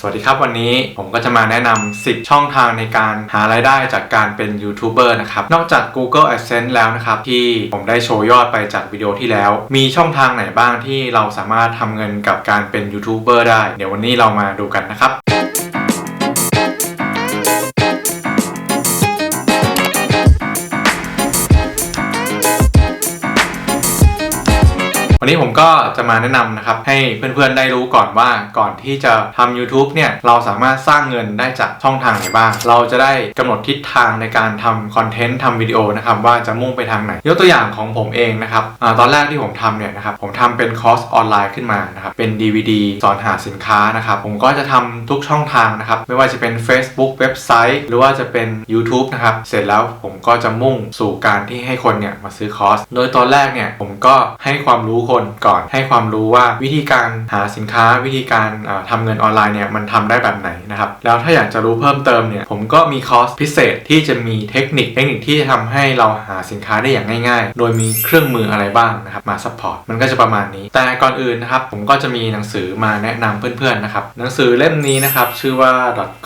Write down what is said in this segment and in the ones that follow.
สวัสดีครับวันนี้ผมก็จะมาแนะนำ 10 ช่องทางในการหารายได้จากการเป็นยูทูบเบอร์นะครับ นอกจาก Google AdSense แล้วนะครับ ที่ผมได้โชว์ยอดไปจากวิดีโอที่แล้ว มีช่องทางไหนบ้างที่เราสามารถทำเงินกับการเป็นยูทูบเบอร์ได้ เดี๋ยววันนี้เรามาดูกันนะครับ วันนี้ผมก็จะมาแนะนำนะครับให้เพื่อนๆได้รู้ก่อนว่าก่อนที่จะทำ YouTube เนี่ยเราสามารถสร้างเงินได้จากช่องทางไหนบ้าง เราจะได้กำหนดทิศทางในการทำคอนเทนต์ทำวิดีโอนะครับว่าจะมุ่งไปทางไหน ยกตัวอย่างของผมเองนะครับอตอนแรกที่ผมทำเนี่ยนะครับผมทำเป็นคอร์สออนไลน์ขึ้นมานะครับเป็น DVD สอนหาสินค้านะครับผมก็จะทำทุกช่องทางนะครับไม่ว่าจะเป็น Facebook เว็บไซต์ หรือว่าจะเป็น YouTube นะครับเสร็จแล้วผมก็จะมุ่งสู่การที่ให้คนเนี่ยมาซื้อคอร์สโดยตอนแรกเนี่ยผมก็ให้ความรู้คนก่อนให้ความรู้ว่าวิธีการหาสินค้าวิธีการทำาเงินออนไลน์เนี่ยมันทำได้แบบไหนนะครับ แล้วถ้าอยากจะรู้เพิ่มเติมเนี่ยผมก็มีคอร์สพิเศษที่จะมีเทคนิคเทคนิคที่จะทำให้เราหาสินค้าได้อย่างง่าย ๆ โดยมีเครื่องมืออะไรบ้างนะครับมาซัพพอร์ตมันก็จะประมาณนี้ แต่ก่อนอื่นนะครับผมก็จะมีหนังสือมาแนะนำเพื่อนๆนะครับหนังสือเล่มนี้นะครับชื่อว่า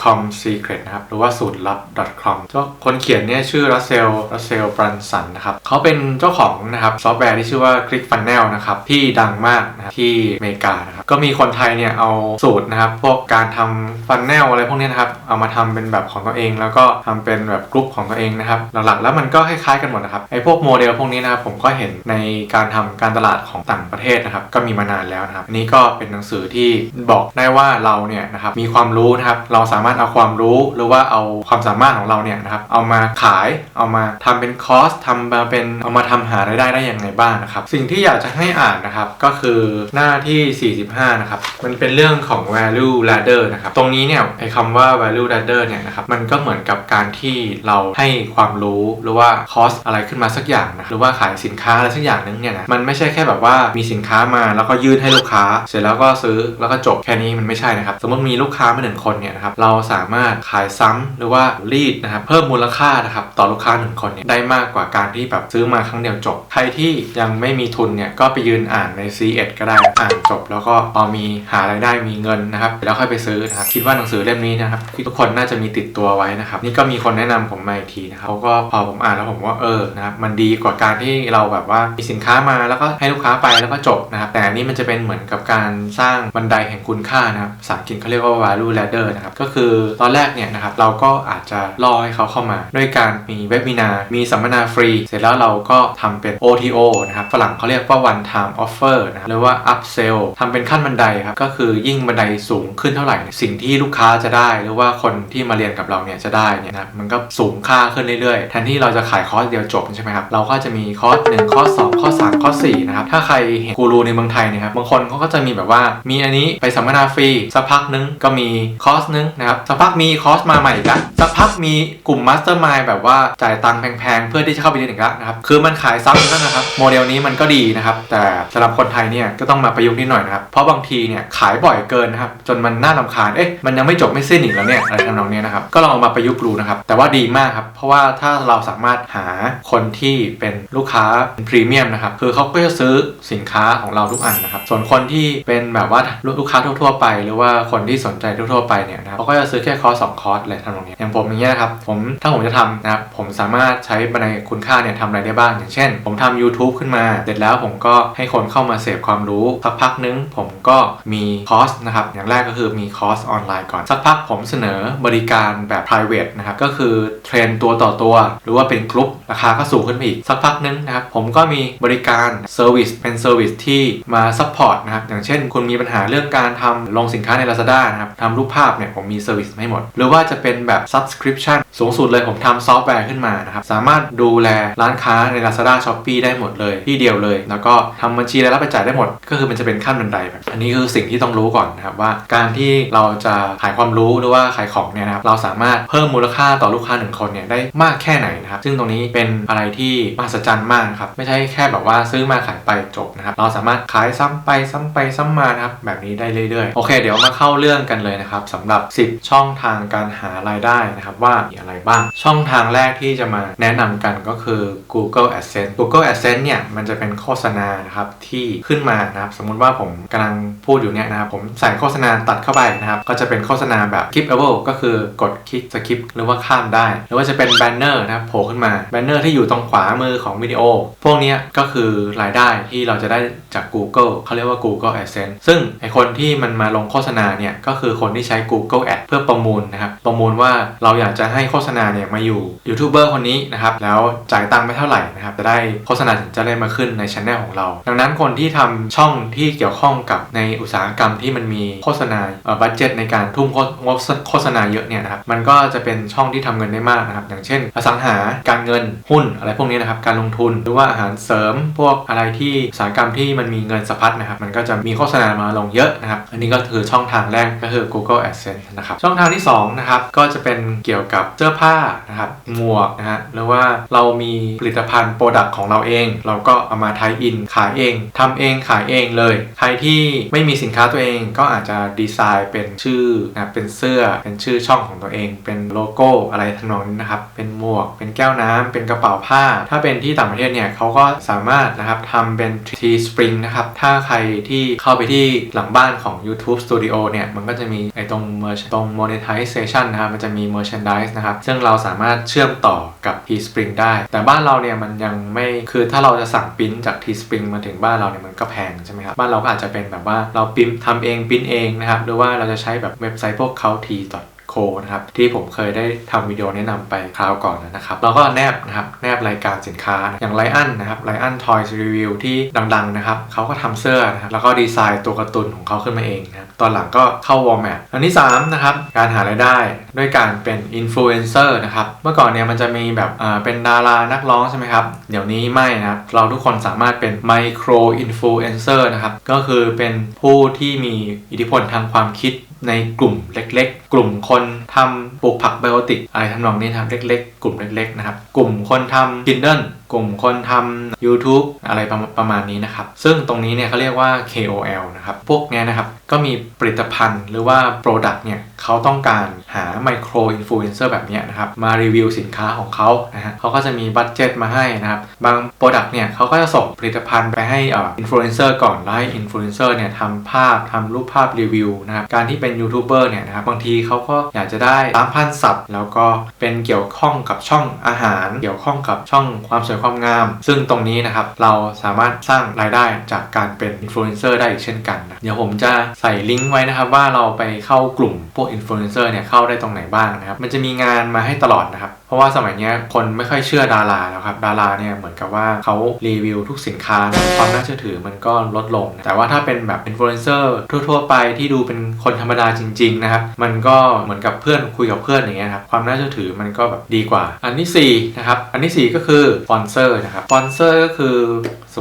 .com secret นะครับหรือว่าสูตรลับ .com เจ้าคนเขียนเนี่ยชื่อรัสเซลรัสเซลบรันสันนะครับเขาเป็นเจ้าของนะครับซอฟต์แวร์ที่ชื่อว่า ClickFunnels นะครับที่ดังมากนะครับที่อเมริกานะครับก็มีคนไทยเนี่ยเอาสูตรนะครับพวกการทำฟันแนลอะไรพวกนี้นะครับเอามาทำเป็นแบบของตัวเอง แล้วก็ทำเป็นแบบกลุ่มของตัวเองนะครับหลักๆแล้วมันก็คล้ายๆกันหมดนะครับไอ้พวกโมเดลพวกนี้นะครับผมก็เห็นในการทำการตลาดของต่างประเทศนะครับก็มีมานานแล้วนะครับอันนี้ก็เป็นหนังสือที่บอกได้ว่าเราเนี่ยนะครับมีความรู้นะครับเราสามารถเอาความรู้หรือว่าเอาความสามารถของเราเนี่ยนะครับเอามาขายเอามาทำเป็นคอร์สทำมาเป็นเอามาทำหารายได้ได้อยังไงบ้างนะครับสิ่งที่อยากจะให้อ่านนะครับก็คือหน้าที่ 45 นะครับ มันเป็นเรื่องของ value ladder นะครับ ตรงนี้เนี่ยไอ้คำว่า value ladder เนี่ยนะครับ มันก็เหมือนกับการที่เราให้ความรู้หรือว่าคอร์สอะไรขึ้นมาสักอย่างนะหรือว่าขายสินค้าอะไรสักอย่างนึงเนี่ยนะมันไม่ใช่แค่แบบว่ามีสินค้ามาแล้วก็ยื่นให้ลูกค้า เสร็จแล้วก็ซื้อแล้วก็จบแค่นี้มันไม่ใช่นะครับ สมมติมีลูกค้ามาหนึ่งคนเนี่ยนะครับเราสามารถขายซ้ำหรือว่ารีดนะครับเพิ่มมูลค่านะครับต่อลูกค้าหนึ่งคนเนี่ยได้มากกว่าการที่แบบซื้อมาครั้งเดียวจบ ใครที่ยังไม่มีทุนเนี่ยก็ไปยืนอ่านใน C1 ก็ได้อ่านจบ แล้วก็พอมีหารายได้มีเงินนะครับแล้วค่อยไปซื้อนะครับคิดว่าหนังสือเล่มนี้นะครับทุกคนน่าจะมีติดตัวไว้นะครับนี่ก็มีคนแนะนำผมมาอีกทีนะครับเขาก็พอผมอ่านแล้วผมว่าเออนะครับมันดีกว่าการที่เราแบบว่ามีสินค้ามาแล้วก็ให้ลูกค้าไปแล้วก็จบนะครับแต่อันนี้มันจะเป็นเหมือนกับการสร้างบันไดแห่งคุณค่านะครับภาษาอังกฤษเขาเรียกว่า value ladder นะครับก็คือตอนแรกเนี่ยนะครับเราก็อาจจะล่อให้เขาเข้ามา ด้วยการมีเว็บมินา มีสัมมนาฟรี เสร็จแล้วเราก็ทำเป็น OTO นะครับฝรั่งเขาเรียกว่า one time offer นะครับหรือว่า upsell ทำเป็นขั้นบันไดครับ ก็คือยิ่งบันไดสูงขึ้นเท่าไหร่ สิ่งที่ลูกค้าจะได้ หรือว่าคนที่มาเรียนกับเราเนี่ยจะได้เนี่ยนะมันก็สูงค่าขึ้นเรื่อยๆ แทนที่เราจะขายคอร์สเดียวจบใช่ไหมครับ เราก็จะมีคอร์ส1คอร์ส2คอร์ส3คอร์ส4นะครับ ถ้าใครเห็นกูรูในเมืองไทยเนะครับ บางคนเขาก็จะมีแบบว่า มีอันนี้ไปสัมมนาฟรี สักพักนึงก็มีคอร์สนึงนะครับ สักพักมีคอร์สมาใหม่อีกล้วสักพักมีกลุ่มมาสเตอร์มายแบบว่าจ่ายตังค์แพงๆ เพื่อที่จะเข้าไปเรียนอีกล้วนะครับ คือมันขายซ้ำกันนะครับ โมเดลนี้มันก็ดีนะครับ แต่สำหรับคนไทยเนี่ยก็ต้องมาประยุกต์นิดหน่อยนะครับ เพราะบางทีเนี่ยขายบ่อยเกินนะครับจนมันน่ารำคาญเอ๊ะมันยังไม่จบไม่สิ้นอีกแล้วเนี่ยอะไรทำนองนี้นะครับก็ลองเอามาประยุกต์ดูนะครับแต่ว่าดีมากครับเพราะว่าถ้าเราสามารถหาคนที่เป็นลูกค้าพรีเมียมนะครับคือเขาก็จะซื้อสินค้าของเราทุกอันนะครับส่วนคนที่เป็นแบบว่าลูกค้าทั่วๆไป หรือว่าคนที่สนใจทั่วๆไปเนี่ยนะครับเขาก็จะซื้อแค่คอร์สสองคอร์สอะไรทำนองเนี้ยอย่างผมอย่างเงี้ยนะครับผมถ้าผมจะทำนะครับผมสามารถใช้บันไดคุณค่าเนี่ยทำอะไรได้บ้าง อย่างเช่น ผมทำ YouTube ขึ้นมา เสร็จแล้วผมก็ให้คนเข้ามาเสพความรู้สักพักนึงผมก็มีคอร์สนะครับอย่างแรกก็คือมีคอร์สออนไลน์ก่อน สักพักผมเสนอบริการแบบ private นะครับก็คือเทรนตัวต่อตัว หรือว่าเป็นกลุ่มราคาก็สูงขึ้นไปอีก สักพักนึงนะครับผมก็มีบริการเซอร์วิสเป็นเซอร์วิสที่มาซัพพอร์ตนะครับอย่างเช่น คุณมีปัญหาเรื่องการทำลงสินค้าใน Lazada นะครับทำรูปภาพเนี่ยผมมีเซอร์วิสให้หมด หรือว่าจะเป็นแบบ subscription สูงสุดเลยผมทำซอฟต์แวร์ขึ้นมานะครับสามารถดูแลร้านค้าใน Lazada Shopee ได้หมดเลยที่เดียวเลย แล้วก็ทำบัญชีรายรับรายจ่ายได้หมด ก็คือมันจะเป็นขั้นบันไดแบบอันนี้คือสิ่งที่ต้องรู้ก่อนนะครับว่า การที่เราจะขายความรู้หรือว่าขายของเนี่ยนะครับเราสามารถเพิ่มมูลค่าต่อลูกค้าหนึ่งคนเนี่ยได้มากแค่ไหนนะครับซึ่งตรงนี้เป็นอะไรที่มหัศจรรย์มากครับไม่ใช่แค่แบบว่าซื้อมาขายไปจบนะครับเราสามารถขายซ้ำไปซ้ำไปซ้ำมานะครับแบบนี้ได้เรื่อยๆโอเค เดี๋ยวมาเข้าเรื่องกันเลยนะครับสำหรับ 10 ช่องทางการหารายได้นะครับว่าอะไรอะไรบ้าง ช่องทางแรกที่จะมาแนะนำกันก็คือ Google Adsense Google Adsense เนี่ยมันจะเป็นโฆษณานะครับที่ขึ้นมานะครับสมมุติว่าผมกำลังพูดอยู่เนี่ยนะครับผมใส่โฆษณาตัดเข้าไปนะครับก็จะเป็นโฆษณาแบบ skippable ก็คือกดคลิกสคิปหรือว่าข้ามได้ หรือว่าจะเป็นแบนเนอร์นะครับโผล่ขึ้นมาแบนเนอร์ที่อยู่ตรงขวามือของวิดีโอ พวกนี้ก็คือรายได้ที่เราจะได้จาก Google เขาเรียกว่า Google Adsense ซึ่งไอคนที่มันมาลงโฆษณาเนี่ยก็คือคนที่ใช้ Google Ad เพื่อประมูลนะครับประมูลว่าเราอยากจะให้โฆษณาเนี่ยมาอยู่ยูทูบเบอร์คนนี้นะครับแล้วจ่ายตังค์ไปเท่าไหร่นะครับจะได้โฆษณาถึงจะได้มาขึ้นในช anel ของเราดังนั้นคนที่ทำช่องที่เกี่ยวข้องกับในอุตสาหกรรมที่มันมีโฆษณาเอ่อบัตเจ็ตในการทุ่มโฆงบโฆษณาเยอะเนี่ยนะครับมันก็จะเป็นช่องที่ทำเงินได้มากนะครับอย่างเช่น อสังหาการเงินหุ้นอะไรพวกนี้นะครับการลงทุนหรือว่าอาหารเสริมพวกอะไรที่อุตสาหกรรมที่มันมีเงินสะพัดนะครับมันก็จะมีโฆษณามาลงเยอะนะครับอันนี้ก็คือช่องทางแรกก็คือ Google Adsense นะครับช่องทางที่สองนะครับก็จะเป็นเกี่ยวกับเสื้อผ้านะครับหมวกนะฮะหรือว่าเรามีผลิตภัณฑ์โปรดักต์ของเราเอง เราก็เอามาไทยอินขายเองทำเองขายเองเลย ใครที่ไม่มีสินค้าตัวเองก็อาจจะดีไซน์เป็นชื่อนะเป็นเสื้อเป็นชื่อช่องของตัวเอง เป็นโลโก้อะไรทั้งนั้นนะครับ เป็นหมวก เป็นแก้วน้ำเป็นกระเป๋าผ้า ถ้าเป็นที่ต่างประเทศเนี่ยเขาก็สามารถนะครับทำเป็น T Spring นะครับ ถ้าใครที่เข้าไปที่หลังบ้านของ YouTube Studio เนี่ย มันก็จะมีไอ้ตรง merch ตรง monetization นะครับ มันจะมี merchandise นะครับ ซึ่งเราสามารถเชื่อมต่อกับ T Spring ได้ แต่บ้านเราเนี่ยมันยังไม่ คือถ้าเราจะสั่งปริ้นจาก T Spring มาถึงบ้านเราเนี่ยมันก็แพงใช่ไหมครับบ้านเราก็อาจจะเป็นแบบว่าเราปริ้นทำเองปริ้นเองนะครับหรือว่าเราจะใช้แบบเว็บไซต์พวกเขาทีดอท คนะครับที่ผมเคยได้ทำวิดีโอแนะนำไปคราวก่อนนะครับเราก็แนบนะครับแนบรายการสินค้าอย่างไลอันนะครับไลอันทอยส์รีวิวที่ดังๆนะครับเขาก็ทำเสื้อนะครับแล้วก็ดีไซน์ตัวการ์ตูนของเขาขึ้นมาเองนะครับตอนหลังก็เข้าวอลแมทอันที่3นะครับการหารายได้ด้วยการเป็นอินฟลูเอนเซอร์นะครับเมื่อก่อนเนี่ยมันจะมีแบบเป็นดารานักร้องใช่ไหมครับ เดี๋ยวนี้ไม่นะครับเราทุกคนสามารถเป็นไมโครอินฟลูเอนเซอร์นะครับก็คือเป็นผู้ที่มีอิทธิพลทางความคิด ในกลุ่มเล็ก ๆ กลุ่มคนทำปลูกผักไบโอติกอะไรทำนองนี้นะครับเล็ก ๆ กลุ่มเล็กๆนะครับกลุ่มคนทำกินเดิล กลุ่มคนทำ YouTube อะไรประประมาณนี้นะครับ ซึ่งตรงนี้เนี่ยเขาเรียกว่า KOL นะครับ พวกเนี้ยนะครับ ก็มีผลิตภัณฑ์หรือว่า Product เนี่ยเขาต้องการหาไมโครอินฟลูเอนเซอร์แบบเนี้ยนะครับ มารีวิวสินค้าของเขานะฮะเขาก็จะมีบัตเจ็ตมาให้นะครับ บาง Product เนี่ยเขาก็จะส่งผลิตภัณฑ์ไปให้อินฟลูเอนเซอร์ก่อนแล้วให้อินฟลูเอนเซอร์เนี่ยทำภาพทำรูปภาพรีวิวนะครับ การที่เป็นยูทูบเบอร์เนี่ยนะครับบางทีเขาก็อยากจะได้ตามพันศัพท์ แล้วก็เป็นเกี่ยวข้องกับช่องอาหาร เกี่ยวข้องกับช่องความสวยความงาม ซึ่งตรงนี้นะครับเราสามารถสร้างรายได้จากการเป็นอินฟลูเอนเซอร์ได้อีกเช่นกันนะเดี๋ยวผมจะใส่ลิงก์ไว้นะครับว่าเราไปเข้ากลุ่มพวกอินฟลูเอนเซอร์เนี่ยเข้าได้ตรงไหนบ้างนะครับมันจะมีงานมาให้ตลอดนะครับเพราะว่าสมัยนี้คนไม่ค่อยเชื่อดาราแล้วครับ ดาราเนี่ยเหมือนกับว่าเขารีวิวทุกสินค้า ความน่าเชื่อถือมันก็ลดลง แต่ว่าถ้าเป็นแบบอินฟลูเอนเซอร์ทั่ว ๆ ไปที่ดูเป็นคนธรรมดาจริง ๆ นะครับ มันก็เหมือนกับเพื่อนคุยกับเพื่อนอย่างเงี้ยครับ ความน่าเชื่อถือมันก็แบบดีกว่า อันที่สี่นะครับ อันที่สี่ก็คือสปอนเซอร์นะครับ สปอนเซอร์ก็คือ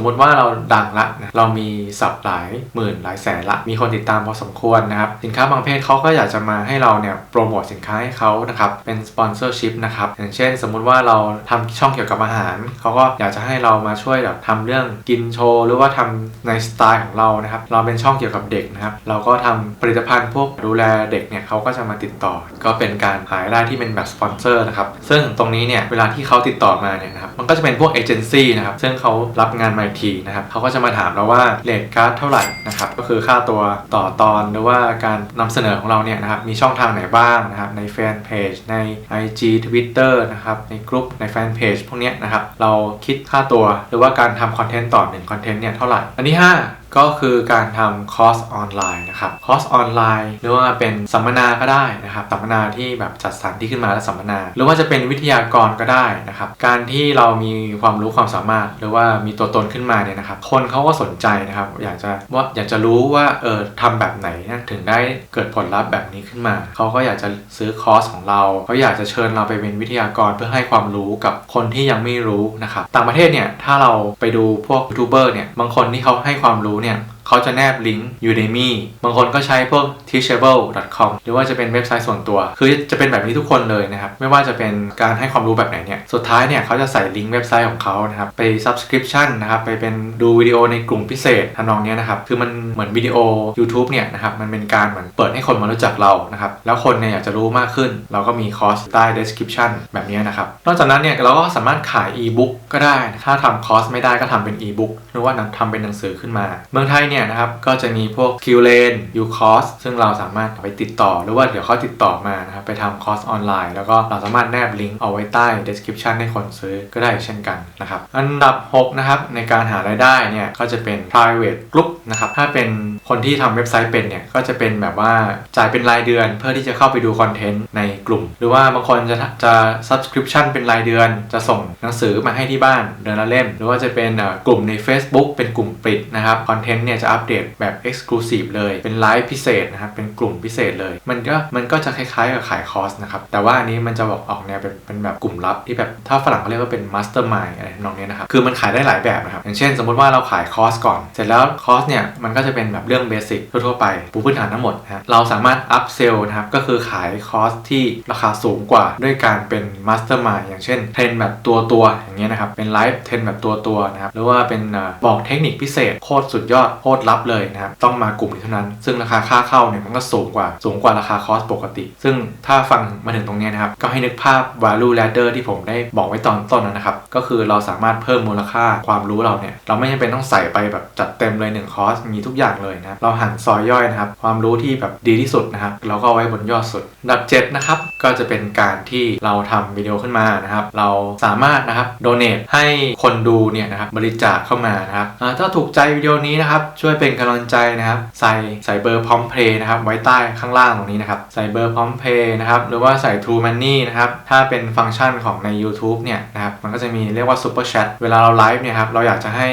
มมติว่าเราดังละนะเรามีสับหลายหมื่นหลายแสนละ มีคนติดตามพอสมควรนะครับ สินค้าบางประเภทเขาก็อยากจะมาให้เราเนี่ยโปรโมทสินค้าให้เขานะครับ เป็นสปอนเซอร์ชิพนะครับ อย่างเช่น สมมุติว่าเราทำช่องเกี่ยวกับอาหาร เขาก็อยากจะให้เรามาช่วยแบบทำเรื่องกินโชว์หรือว่าทำในสไตล์ของเรานะครับ เราเป็นช่องเกี่ยวกับเด็กนะครับ เราก็ทำผลิตภัณฑ์พวกดูแลเด็กเนี่ยเขาก็จะมาติดต่อ ก็เป็นการหารายได้ที่เป็นแบบสปอนเซอร์นะครับ ซึ่งตรงนี้เนี่ยเวลาที่เขาติดต่อมาเนี่ยนะครับ มันก็จะเป็นพวกเอเจนซี่นะครับ ซึ่งเขารับงานมาอีกทีนะครับเขาก็จะมาถามเราว่าเลทการ์ดเท่าไหร่นะครับก็คือค่าตัวต่อตอนหรือว่าการนำเสนอของเราเนี่ยนะครับมีช่องทางไหนบ้างนะครับในแฟนเพจใน IG Twitter นะครับในกลุ่มในแฟนเพจพวกนี้นะครับเราคิดค่าตัวหรือว่าการทำคอนเทนต์ต่อหนึ่งคอนเทนต์เนี่ยเท่าไหร่อันที่5 ก็คือการทำคอร์สออนไลน์นะครับคอร์สออนไลน์หรือว่าเป็นสัมมนาก็ได้นะครับสัมมนาที่แบบจัดสรรที่ขึ้นมาแล้วสัมมนา หรือว่าจะเป็นวิทยากรก็ได้นะครับการที่เรามีความรู้ความสามารถ หรือว่ามีตัวตนขึ้นมาเนี่ยนะครับคนเขาก็สนใจนะครับอยากจะว่าอยากจะรู้ว่าเออทำแบบไหนนะถึงได้เกิดผลลัพธ์แบบนี้ขึ้นมาเขาก็อยากจะซื้อคอร์สของเราเขาอยากจะเชิญเราไปเป็นวิทยากรเพื่อให้ความรู้กับคนที่ยังไม่รู้นะครับต่างประเทศเนี่ยถ้าเราไปดูพวกยูทูบเบอร์เนี่ยบางคนที่เขาให้ความรู้เนี่ย เขาจะแนบลิงก์ Udemy บางคนก็ใช้พวก teachable.com หรือว่าจะเป็นเว็บไซต์ส่วนตัว คือจะเป็นแบบนี้ทุกคนเลยนะครับ ไม่ว่าจะเป็นการให้ความรู้แบบไหนเนี่ย สุดท้ายเนี่ยเขาจะใส่ลิงก์เว็บไซต์ของเขานะครับ ไป subscription นะครับ ไปเป็นดูวิดีโอในกลุ่มพิเศษทำนองเนี้ยนะครับ คือมันเหมือนวิดีโอ YouTube เนี่ยนะครับ มันเป็นการเหมือนเปิดให้คนมารู้จักเรา นะครับ แล้วคนเนี่ยอยากจะรู้มากขึ้น เราก็มีคอร์สใต้ description แบบนี้นะครับ นอกจากนั้นเนี่ยเราก็สามารถขาย e-book ก็ได้ ถ้าทำคอร์สไม่ได้ก็ทำเป็น e-book หรือว่าทำเป็นหนังสือขึ้นมา เมืองไทยเนี่ยนะครับก็จะมีพวก q l a n e u c o r s ซึ่งเราสามารถไปติดต่อ หรือว่าเดี๋ยวเขาติดต่อมานะครับไปทำคอร์สออนไลน์แล้วก็เราสามารถแนบลิงก์เอาไว้ใต้ description ให้คนซื้อก็ได้เช่นกันนะครับอันดับ 6 นะครับ ในการหารายได้เนี่ยก็จะเป็น private group นะครับถ้าเป็นคนที่ทำเว็บไซต์เป็นเนี่ยก็จะเป็นแบบว่าจ่ายเป็นรายเดือนเพื่อที่จะเข้าไปดูคอนเทนต์ในกลุ่ม หรือว่าบางคนจะจะ subscription เป็นรายเดือน จะส่งหนังสือมาให้ที่บ้านเดือนละเล่ม หรือว่าจะเป็นกลุ่มใน Facebook เป็นกลุ่มปิดนะครับคอนเทนต์เนี่ยจะอัปเดตแบบ exclusive เลย เป็นไลฟ์พิเศษนะครับ เป็นกลุ่มพิเศษเลย มันก็มันก็จะคล้ายๆกับขายคอร์สนะครับ แต่ว่าอันนี้มันจะบอกออกแนวเป็นเป็นแบบกลุ่มลับที่แบบถ้าฝรั่งเขาเรียกว่าเป็น mastermind อะไรทำนองนี้นะครับ คือมันขายได้หลายแบบนะครับ อย่างเช่น สมมติว่าเราขายคอร์สก่อน เสร็จแล้วคอร์สเนี่ยมันก็จะเป็นแบบเรื่องเบสิกทั่วๆไปปูพื้นฐานทั้งหมดนะฮะเราสามารถ up sell นะครับก็คือขายคอร์สที่ราคาสูงกว่าด้วยการเป็น mastermind อย่างเช่นเทรนแบบตัวตัวอย่างเงี้ยนะครับเป็นไลฟ์เทรนแบบตัวตัวนะครับหรือว่าเป็นบอกเทคนิคพิเศษโคตรสุดยอดโคตรลับเลยนะครับต้องมากลุ่มนี้เท่านั้น ซึ่งราคาค่าเข้าเนี่ยมันก็สูงกว่าสูงกว่าราคาคอร์สปกติ ซึ่งถ้าฟังมาถึงตรงนี้นะครับ ก็ให้นึกภาพ value ladder ที่ผมได้บอกไว้ตอนต้นนะครับ ก็คือเราสามารถเพิ่มมูลค่าความรู้เราเนี่ย เราไม่จำเป็นต้องใส่ไปแบบจัดเต็มเลย1คอร์สมีทุกอย่างเลยนะรเราหั่นซอยย่อยนะครับ ความรู้ที่แบบดีที่สุดนะครับเราก็ไว้บนยอดสุดอันดับ7นะครับก็จะเป็นการที่เราทำวิดีโอขึ้นมานะครับ เราสามารถนะครับโดเน a ให้คนดูเนี่ยนะครับบริจาคเข้ามานะครับถ้าถูกใจวิดีโอนี้นะครับช่วยเป็นกำลังใจนะครับ ใส่ใส่เบอร์พร้อมเพย์นะครับไว้ใต้ข้างล่างตรงนี้นะครับ ใส่เบอร์พร้อมเพย์นะครับหรือว่าใส่ True Money นะครับถ้าเป็นฟังก์ชันของใน YouTube เนี่ยนะครับมันก็จะมีเรียกว่า Super Chat เวลาเราไลฟ์เนี่ยครับเราอยากจะให้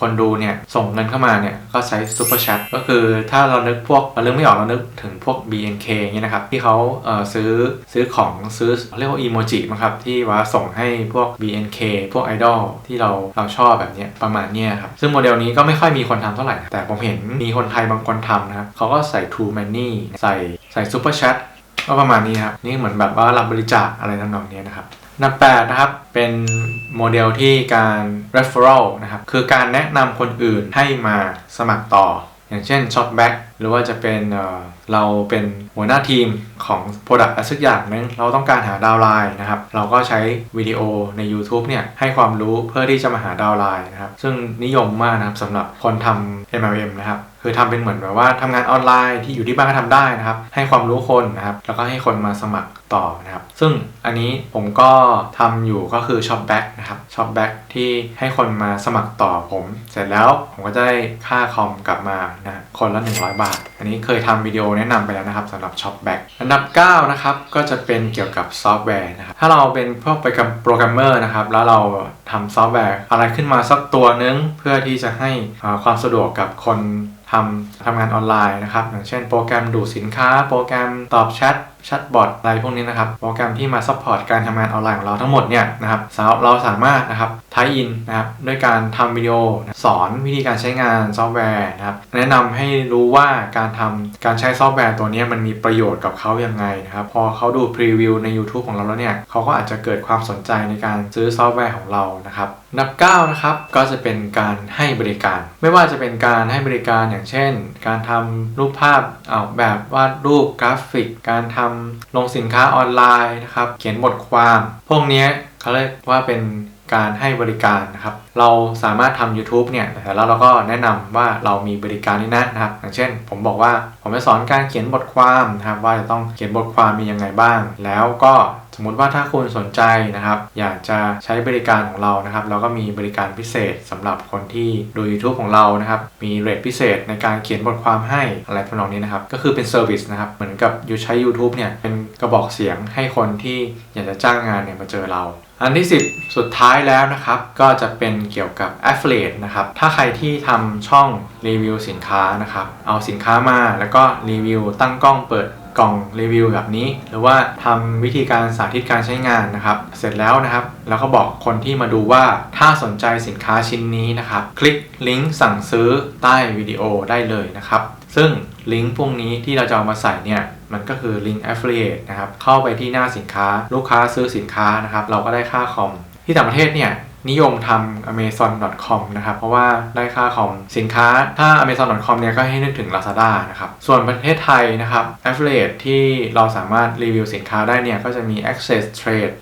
คนดูเนี่ยส่งเงินเข้ามาเนี่ยก็ใช้ Super Chat ก็คือถ้าเรานึกพวกเรานึกไม่ออกเรานึกถึงพวก BNK อย่างเงี้ยนะครับที่เขาเอ่อซื้อซื้อของซื้อเรียกว่าอีโมจิมั้งครับที่ว่าส่งให้พวก BNK พวกไอดอลที่เราเราชอบแบบนี้ประมาณนี้ครับซึ่งโมเดลนี้ก็ไม่ค่อยมีคนทำเท่าไหร่นะแต่ผมเห็นมีคนไทยบางคนทำนะครับเขาก็ใส่ True Money ใส่ใส่ซูเปอร์แชทก็ประมาณนี้ครับนี่เหมือนแบบว่ารับบริจาคอะไรทำนองเนี้ยนะครับนับแปดนะครับเป็นโมเดลที่การ referral นะครับคือการแนะนำคนอื่นให้มาสมัครต่อ อย่างเช่น Shopback หรือว่าจะเป็น เราเป็นหัวหน้าทีมของ Product ์สักอย่างนึงเราต้องการหาดาวไลน์นะครับ เราก็ใช้วิดีโอใน YouTube เนี่ยให้ความรู้เพื่อที่จะมาหาดาวไลน์นะครับ ซึ่งนิยมมากนะครับสำหรับคนทำ MLM นะครับ คือทำเป็นเหมือนแบบว่าทำงานออนไลน์ที่อยู่ที่บ้านก็ทำได้นะครับ ให้ความรู้คนนะครับ แล้วก็ให้คนมาสมัครต่อนะครับ ซึ่งอันนี้ผมก็ทำอยู่ก็คือ Shopback นะครับ Shopback ที่ให้คนมาสมัครต่อผม เสร็จแล้วผมก็จะได้ค่าคอมกลับมานะคนละ 100 บาท อันนี้เคยทำวิดีโอแนะนำไปแล้วนะครับสำหรับ Shopback อันดับ 9 นะครับ ก็จะเป็นเกี่ยวกับซอฟต์แวร์นะครับถ้าเราเป็นพวกไปกับโปรแกรมเมอร์นะครับแล้วเรา ทำซอฟต์แวร์อะไรขึ้นมาสักตัวนึง เพื่อที่จะให้ความสะดวกกับคนทำทำงานออนไลน์นะครับ อย่างเช่นโปรแกรมดูดสินค้า โปรแกรมตอบแชทแชทบอทอะไรพวกนี้นะครับ โปรแกรมที่มาซัพพอร์ตการทำงานออนไลน์ของเราทั้งหมดเนี่ยนะครับเราสามารถนะครับทายอินนะครับด้วยการทำวิดีโอสอนวิธีการใช้งานซอฟต์แวร์นะครับแนะนำให้รู้ว่าการทำการใช้ซอฟต์แวร์ตัวนี้มันมีประโยชน์กับเขายังไงนะครับ พอเขาดูพรีวิวใน YouTube ของเราแล้วเนี่ยเขาก็อาจจะเกิดความสนใจในการซื้อซอฟต์แวร์ของเรานะครับอันดับ9นะครับก็จะเป็นการให้บริการ ไม่ว่าจะเป็นการให้บริการอย่างเช่น การทำรูปภาพออกแบบวาดรูปกราฟิก การทำลงสินค้าออนไลน์นะครับ เขียนบทความ พวกนี้เขาเรียกว่าเป็นการให้บริการนะครับ เราสามารถทำ YouTube เนี่ย แต่แล้วเราก็แนะนำว่าเรามีบริการนี้นะนะครับ อย่างเช่น ผมบอกว่าผมจะสอนการเขียนบทความนะครับ ว่าจะต้องเขียนบทความมียังไงบ้าง แล้วก็ มมุติว่าถ้าคุณสนใจนะครับ อยากจะใช้บริการของเรานะครับ เราก็มีบริการพิเศษสำหรับคนที่ดู YouTube ของเรานะครับ มีเรทพิเศษในการเขียนบทความให้อะไรทำนองนี้นะครับ ก็คือเป็นเซอร์วิสนะครับ เหมือนกับอยู่ใช้ YouTube เนี่ย เป็นกระบอกเสียงให้คนที่อยากจะจ้างงานเนี่ยมาเจอเราอันที่ 10 สุดท้ายแล้วนะครับ ก็จะเป็นเกี่ยวกับ Affiliate นะครับ ถ้าใครที่ทำช่องรีวิวสินค้านะครับ เอาสินค้ามาแล้วก็รีวิวตั้งกล้องเปิด กล่องรีวิวแบบนี้ หรือว่าทำวิธีการสาธิตการใช้งานนะครับ เสร็จแล้วนะครับ แล้วก็บอกคนที่มาดูว่าถ้าสนใจสินค้าชิ้นนี้นะครับ คลิกลิงก์สั่งซื้อใต้วิดีโอได้เลยนะครับ ซึ่งลิงก์พวกนี้ที่เราจะเอามาใส่เนี่ยมันก็คือลิงก์ affiliate นะครับเข้าไปที่หน้าสินค้าลูกค้าซื้อสินค้านะครับเราก็ได้ค่าคอมที่ต่างประเทศเนี่ย นิยมทำ amazon.com นะครับ เพราะว่าได้ค่าคอมสินค้าถ้า amazon.com เนี่ยก็ให้นึกถึง lazada นะครับ ส่วนประเทศไทยนะครับ affiliate ที่เราสามารถรีวิวสินค้าได้เนี่ย ก็จะมี access trade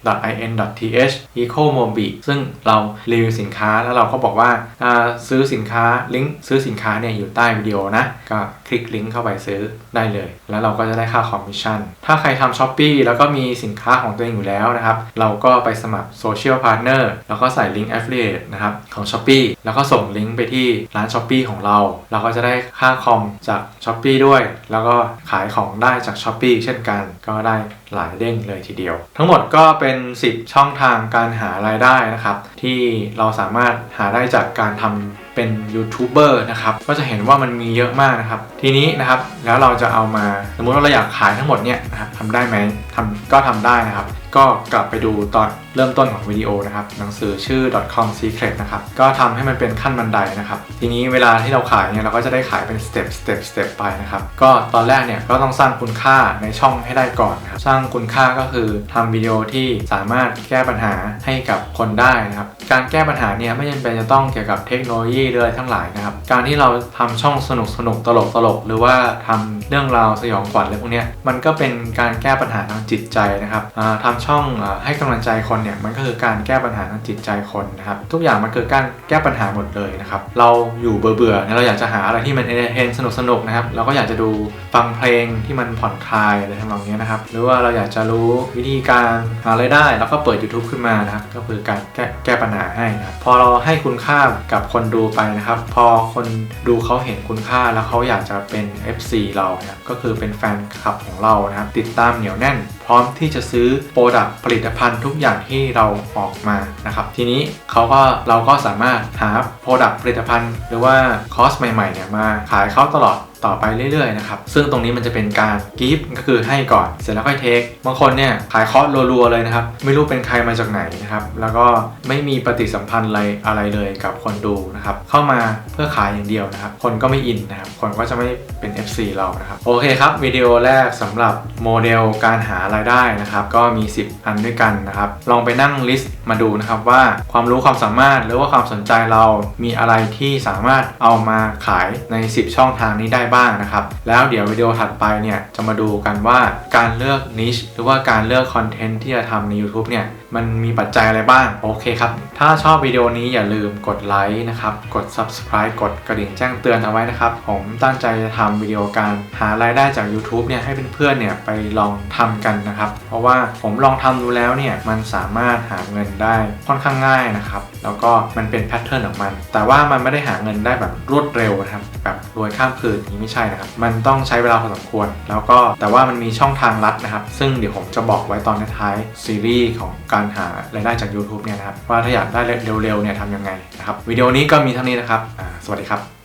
in th ecomobi ซึ่งเรารีวิวสินค้าแล้วเราก็บอกว่าอ่าซื้อสินค้าลิงก์ซื้อสินค้าเนี่ยอยู่ใต้วิดีโอนะ ก็คลิกลิงก์เข้าไปซื้อได้เลย แล้วเราก็จะได้ค่าคอมมิชชั่นถ้าใครทำ Shopee แล้วก็มีสินค้าของตัวเองอยู่แล้วนะครับเราก็ไปสมัคร Social Partner แล้วก็ใส่ลิงก์ Affiliate นะครับของ Shopee แล้วก็ส่งลิงก์ไปที่ร้าน Shopee ของเรา เราก็จะได้ค่าคอมจาก Shopee ด้วย แล้วก็ขายของได้จาก Shopee เช่นกันก็ได้หลายเด้งเลยทีเดียว ทั้งหมดก็เป็น 10 ช่องทางการหารายได้นะครับ ที่เราสามารถหาได้จากการทำเป็นยูทูบเบอร์นะครับก็จะเห็นว่ามันมีเยอะมากนะครับ ทีนี้นะครับแล้วเราจะเอามาสมมุติว่าเราอยากขายทั้งหมดเนี่ยนะครับทำได้ไหมทำก็ทำได้นะครับ ก็กลับไปดูตอนเริ่มต้นของวิดีโอนะครับหนังสือชื่อ .com secret นะครับก็ทำให้มันเป็นขั้นบันไดนะครับทีนี้เวลาที่เราขายเนี่ยเราก็จะได้ขายเป็นสเต็ปสเต็ปสเต็ปไปนะครับก็ตอนแรกเนี่ยก็ต้องสร้างคุณค่าในช่องให้ได้ก่อนนะครับสร้างคุณค่าก็คือทำวิดีโอที่สามารถแก้ปัญหาให้กับคนได้นะครับการแก้ปัญหาเนี่ยไม่จำเป็นจะต้องเกี่ยวกับเทคโนโลยีเลยทั้งหลายนะครับการที่เราทำช่องสนุกสนุกตลกตลกหรือว่าทำเรื่องราวสยองขวัญอะไรพวกเนี้ยมันก็เป็นการแก้ปัญหาทางจิตใจนะครับอ่าทำช่องให้กำลังใจคนเนี่ยมันก็คือการแก้ปัญหาทางจิตใจคนนะครับทุกอย่างมันคือการแก้ปัญหาหมดเลยนะครับเราอยู่เบื่อเบื่อๆเราอยากจะหาอะไรที่มันเอนเตอร์เทนสนุกสนุกๆนะครับเราก็อยากจะดูฟังเพลงที่มันผ่อนคลายอะไรทำนองนี้นะครับหรือว่าเราอยากจะรู้วิธีการหารายได้แล้วก็เปิด YouTube ขึ้นมานะครับก็คือการแก้แก้ปัญหาให้นะพอเราให้คุณค่ากับคนดูไปนะครับ พอคนดูเขาเห็นคุณค่าแล้วเขาอยากจะเป็น FC เรานะครับก็คือเป็นแฟนคลับของเรานะครับติดตามเหนียวแน่น พร้อมที่จะซื้อโปรดักผลิตภัณฑ์ทุกอย่างที่เราออกมานะครับทีนี้เขาก็เราก็สามารถหาโปรดักผลิตภัณฑ์ หรือว่าคอร์สใหม่ๆเนี่ยมาขายเขาตลอด ต่อไปเรื่อยๆนะครับซึ่งตรงนี้มันจะเป็นการกิฟต์ก็คือให้ก่อนเสร็จแล้วค่อยเทคบางคนเนี่ยขายคอร์สรัวๆเลยนะครับไม่รู้เป็นใครมาจากไหนนะครับแล้วก็ไม่มีปฏิสัมพันธ์อะไรอะไรเลยกับคนดูนะครับเข้ามาเพื่อขายอย่างเดียวนะครับคนก็ไม่อินนะครับคนก็จะไม่เป็น FC เรานะครับโอเคครับวิดีโอแรกสำหรับโมเดลการหารายได้นะครับก็มี 10 อันด้วยกันนะครับลองไปนั่งลิสต์มาดูนะครับว่าความรู้ความสามารถหรือว่าความสนใจเรามีอะไรที่สามารถเอามาขายใน 10 ช่องทางนี้ได้บ้างนะครับ แล้วเดี๋ยววิดีโอถัดไปเนี่ยจะมาดูกันว่าการเลือกนิชหรือว่าการเลือกคอนเทนต์ที่จะทำใน YouTube เนี่ย มันมีปัจจัยอะไรบ้าง โอเคครับ ถ้าชอบวิดีโอนี้อย่าลืมกดไลค์นะครับ กด subscribe กดกระดิ่งแจ้งเตือนเอาไว้นะครับ ผมตั้งใจจะทำวิดีโอการหารายได้จาก YouTube เนี่ยให้เพื่อนๆเนี่ยไปลองทำกันนะครับ เพราะว่าผมลองทำดูแล้วเนี่ยมันสามารถหาเงินได้ค่อนข้างง่ายนะครับ แล้วก็มันเป็นแพทเทิร์นของมัน แต่ว่ามันไม่ได้หาเงินได้แบบรวดเร็วนะครับแบบรวยข้ามคืนนี้ไม่ใช่นะครับ มันต้องใช้เวลาพอสมควร แล้วก็แต่ว่ามันมีช่องทางลัดนะครับ ซึ่งเดี๋ยวผมจะบอกไว้ตอนท้ายซีรีส์ของการหารายได้จาก YouTube เนี่ยนะครับว่าถ้าอยากได้เร็วๆเนี่ยทำยังไงนะครับวิดีโอนี้ก็มีเท่านี้นะครับ สวัสดีครับ